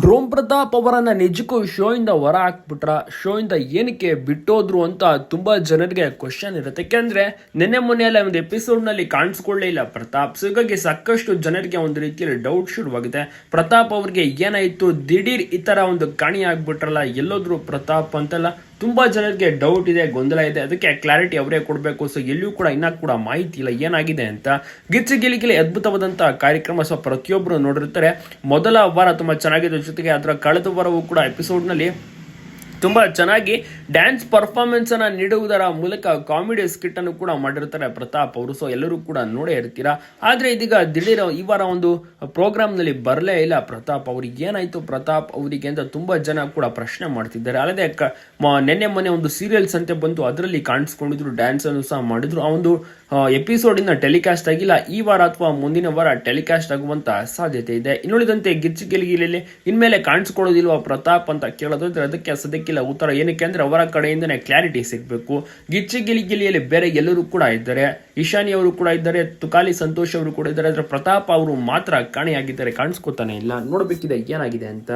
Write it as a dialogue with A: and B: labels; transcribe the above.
A: ಡ್ರೋಮ್ ಪ್ರತಾಪ್ ಅವರನ್ನ ನಿಜಕ್ಕೂ ಶೋ ಇಂದ ಹೊರ ಹಾಕ್ಬಿಟ್ರ ಶೋ ಇಂದ ಏನಕ್ಕೆ ಬಿಟ್ಟೋದ್ರು ಅಂತ ತುಂಬಾ ಜನರಿಗೆ ಕ್ವಶನ್ ಇರುತ್ತೆ. ಯಾಕೆಂದ್ರೆ ನಿನ್ನೆ ಮೊನ್ನೆಲ್ಲ ಒಂದು ಎಪಿಸೋಡ್ನಲ್ಲಿ ಕಾಣಿಸ್ಕೊಳ್ಳೇ ಇಲ್ಲ ಪ್ರತಾಪ್. ಸೊ ಹೀಗಾಗಿ ಸಾಕಷ್ಟು ಜನರಿಗೆ ಒಂದು ರೀತಿಯಲ್ಲಿ ಡೌಟ್ ಶುರುವಾಗಿದೆ ಪ್ರತಾಪ್ ಅವ್ರಿಗೆ ಏನಾಯ್ತು? ದಿಢೀರ್ ಈ ತರ ಒಂದು ಕಾಣಿ ಆಗ್ಬಿಟ್ರಲ್ಲ, ಎಲ್ಲೋದ್ರು ಪ್ರತಾಪ್ ಅಂತೆಲ್ಲ. ತುಂಬಾ ಜನರಿಗೆ ಡೌಟ್ ಇದೆ, ಗೊಂದಲ ಇದೆ. ಅದಕ್ಕೆ ಕ್ಲಾರಿಟಿ ಅವರೇ ಕೊಡಬೇಕು. ಸೊ ಎಲ್ಲಿಯೂ ಕೂಡ ಇನ್ನೂ ಕೂಡ ಮಾಹಿತಿ ಇಲ್ಲ, ಏನಾಗಿದೆ ಅಂತ. ಗಿಚ್ಚಿ ಗಿಲಿಗಿಲಿ ಅದ್ಭುತವಾದಂತಹ ಕಾರ್ಯಕ್ರಮ ಸೊ ಪ್ರತಿಯೊಬ್ಬರು ನೋಡಿರ್ತಾರೆ. ಮೊದಲ ವಾರ ತುಂಬಾ ಚೆನ್ನಾಗಿದೆ ಜೊತೆಗೆ ಅದರ ಕಳೆದ ವಾರವೂ ಕೂಡ ಎಪಿಸೋಡ್ನಲ್ಲಿ ತುಂಬಾ ಚೆನ್ನಾಗಿ ಡ್ಯಾನ್ಸ್ ಪರ್ಫಾರ್ಮೆನ್ಸನ್ನು ನೀಡುವುದರ ಮೂಲಕ ಕಾಮಿಡಿ ಸ್ಕಿಟ್ ಅನ್ನು ಕೂಡ ಮಾಡಿರ್ತಾರೆ ಪ್ರತಾಪ್ ಅವರು. ಸೊ ಎಲ್ಲರೂ ಕೂಡ ನೋಡೇ ಇರ್ತೀರಾ? ಆದರೆ ಇದೀಗ ದಿಢೀರ್ ಈ ವಾರ ಒಂದು ಪ್ರೋಗ್ರಾಮ್ನಲ್ಲಿ ಬರಲೇ ಇಲ್ಲ ಪ್ರತಾಪ್ ಅವ್ರಿಗೆ ಏನಾಯ್ತು ಪ್ರತಾಪ್ ಅವರಿಗೆ ಅಂತ ತುಂಬಾ ಜನ ಕೂಡ ಪ್ರಶ್ನೆ ಮಾಡ್ತಿದ್ದಾರೆ. ಅಲ್ಲದೆ ಕ- ನೆನ್ನೆ ಮೊನ್ನೆ ಒಂದು ಸೀರಿಯಲ್ಸ್ ಅಂತೆ ಬಂತು ಅದರಲ್ಲಿ ಕಾಣಿಸ್ಕೊಂಡಿದ್ರು ಡ್ಯಾನ್ಸ್ ಅನ್ನು ಸಹ ಮಾಡಿದ್ರು. ಆ ಒಂದು ಎಪಿಸೋಡ್ ಇನ್ನ ಟೆಲಿಕಾಸ್ಟ್ ಆಗಿಲ್ಲ. ಈ ವಾರ ಅಥವಾ ಮುಂದಿನ ವಾರ ಟೆಲಿಕಾಸ್ಟ್ ಆಗುವಂತ ಸಾಧ್ಯತೆ ಇದೆ. ಇನ್ನುಳಿದಂತೆ ಗಿಚ್ಚು ಗಿಲಿಗಿಲಿ ಇನ್ಮೇಲೆ ಕಾಣಿಸ್ಕೊಳ್ಳೋದಿಲ್ವಾ ಪ್ರತಾಪ್ ಅಂತ ಕೇಳೋದಾದ್ರೆ ಅದಕ್ಕೆ ಸದ್ಯಕ್ಕಿಲ್ಲ ಉತ್ತರ ಏನಕ್ಕೆ ಅಂದ್ರೆ ಅವರ ಕಡೆಯಿಂದನೇ ಕ್ಲಾರಿಟಿ ಸಿಗಬೇಕು. ಗಿಚ್ಚಿ ಗಿಲಿಗಿಲಿಯಲ್ಲಿ ಬೇರೆ ಎಲ್ಲರೂ ಕೂಡ ಇದ್ದಾರೆ. ಈಶಾನಿ ಅವರು ಕೂಡ ಇದ್ದಾರೆ. ತುಕಾಲಿ ಸಂತೋಷ್ ಅವರು ಕೂಡ ಇದ್ದಾರೆ. ಆದ್ರೆ ಪ್ರತಾಪ್ ಅವರು ಮಾತ್ರ ಕಾಣೆಯಾಗಿದ್ದಾರೆ. ಕಾಣಿಸ್ಕೊತಾನೆ ಇಲ್ಲ. ನೋಡಬೇಕಿದೆ ಏನಾಗಿದೆ ಅಂತ.